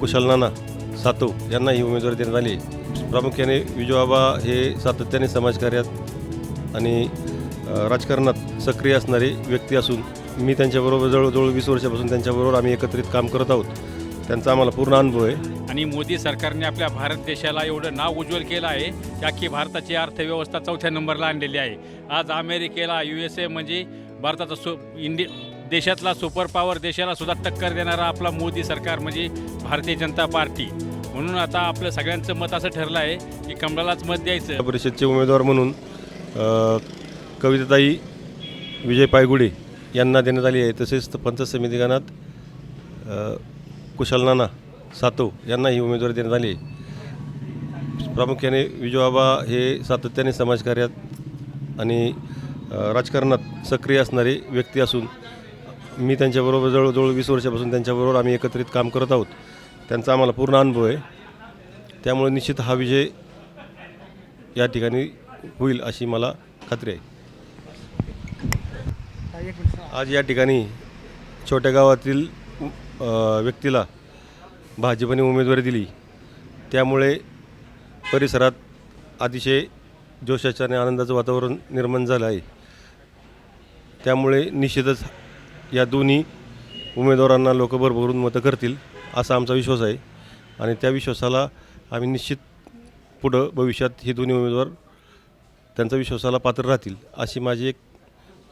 कुशल नाना सातव यांना ही उमेदवारी देण्यात आली. आहे. प्रामुख्याने विजयबाबा हे सातत्याने समाजकार्यात आणि राजकारणात सक्रिय असणारे व्यक्ती असून मी त्यांच्याबरोबर जवळजवळ वीस वर्षापासून त्यांच्याबरोबर आम्ही एकत्रित काम करत आहोत. त्यांचा आम्हाला पूर्ण अनुभव आहे. आणि मोदी सरकारने आपल्या भारत देशाला एवढं नाव उज्ज्वल केलं आहे की अख्खी भारताची अर्थव्यवस्था चौथ्या नंबरला आणलेली आहे. आज अमेरिकेला यू एस ए म्हणजे भारताचा सो इंडि देशातला सुपर पॉवर देशाला सुद्धा टक्कर देणारा आपला मोदी सरकार म्हणजे भारतीय जनता पार्टी. म्हणून आता आपलं सगळ्यांचं मत असं ठरलं आहे की कमलालाच मत द्यायचं. परिषदचे उमेदवार म्हणून कविताताई विजय पायगुडे यांना देण्यात आली आहे. तसेच पंचायत समिती गणात अ, कुशल नाना सातव यांना ही उमेदवारी देण्यात आली आहे. प्रामुख्याने विजयबाबा हे सातत्याने समाजकार्यात आणि राजकारणात सक्रिय असणारे व्यक्ती असून मी त्यांच्याबरोबर जवळजवळ वीस वर्षापासून त्यांच्याबरोबर आम्ही एकत्रित काम करत आहोत. त्यांचा आम्हाला पूर्ण अनुभव आहे. त्यामुळे निश्चित हा विजय या ठिकाणी होईल अशी मला खात्री आहे. आज या ठिकाणी छोट्या गावातील व्यक्तीला भाजपने उमेदवारी दिली. त्यामुळे परिसरात अतिशय जोशाचं आणि आनंदाचं वातावरण निर्माण झालं आहे. त्यामुळे निश्चितच या दोन्ही उमेदवारांना लोक भरभरून मतं करतील असा आमचा विश्वास आहे. आणि त्या विश्वासाला आम्ही निश्चित पुढं भविष्यात हे दोन्ही उमेदवार त्यांच्या विश्वासाला पात्र राहतील अशी माझी एक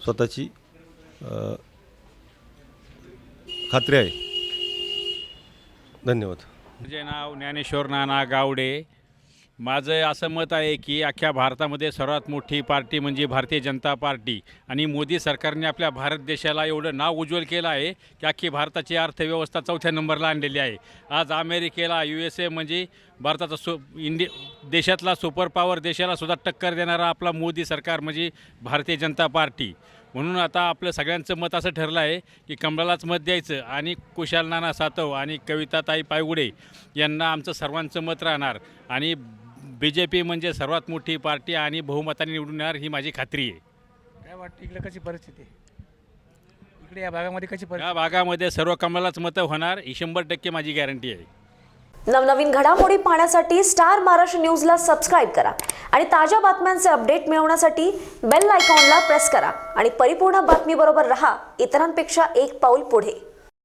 स्वतःची खात्री आहे. धन्यवाद. माझे नाव ज्ञानेश्वर नाना गावडे. माझं असं मत आहे की अख्ख्या भारतामध्ये सर्वात मोठी पार्टी म्हणजे भारतीय जनता पार्टी. आणि मोदी सरकारने आपल्या भारत देशाला एवढं नाव उज्ज्वल केलं आहे की अख्खी भारताची अर्थव्यवस्था चौथ्या नंबरला आणलेली आहे. आज अमेरिकेला यू एस ए म्हणजे भारताचा सु इंडि देशातला सुपर पॉवर देशाला सुद्धा टक्कर देणारा आपला मोदी सरकार म्हणजे भारतीय जनता पार्टी. म्हणून आता आपलं सगळ्यांचं मत असं ठरलं आहे की कमळालाच मत द्यायचं आणि कुशाल नाना सातव आणि कविताताई पायगुडे यांना आमचं सर्वांचं मत राहणार. आणि बी जे पी म्हणजे सर्वात मोठी पार्टी आणि बहुमताने निवडून येणार ही माझी खात्री आहे. काय वाटतं इकडे कशी परिस्थिती आहे? इकडे या भागामध्ये कशी परिस्थिती? या भागामध्ये सर्व कमळालाच मतं होणार ही शंभर टक्के माझी गॅरंटी आहे. नवनवीन घडामोडी पाहण्यासाठी स्टार महाराष्ट्र न्यूजला सबस्क्राईब करा आणि ताज्या बातम्यांचे अपडेट मिळवण्यासाठी बेल आयकॉनला प्रेस करा. आणि परिपूर्ण बातमीबरोबर रहा इतरांपेक्षा एक पाऊल पुढे.